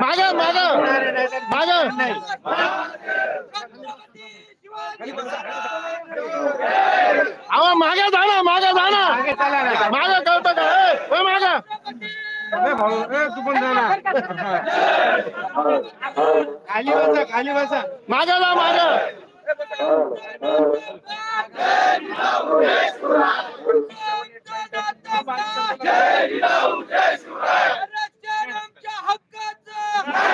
माग माग. माग. अहो मागे जा ना मागे जा ना. मागे कळतं का मागे. तू पण जा ना. खाली बसा खाली बसा मागे जा मागे.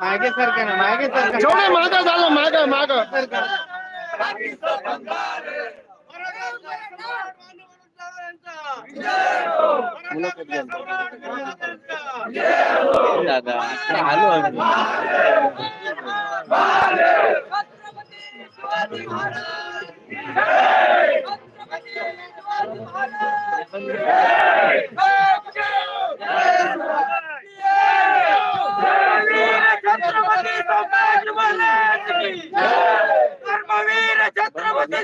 मागे सरका ना मागे सरका जेवढे माग झालं माग। माग दादा आलो छत्रपती संभाजी महाराज की धर्मवीर छत्रपती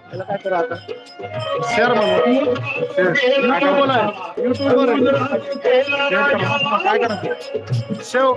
नाते काय? शेअर म्हणून. युट्यूब बोला. युट्यूब वर काय करा? शेव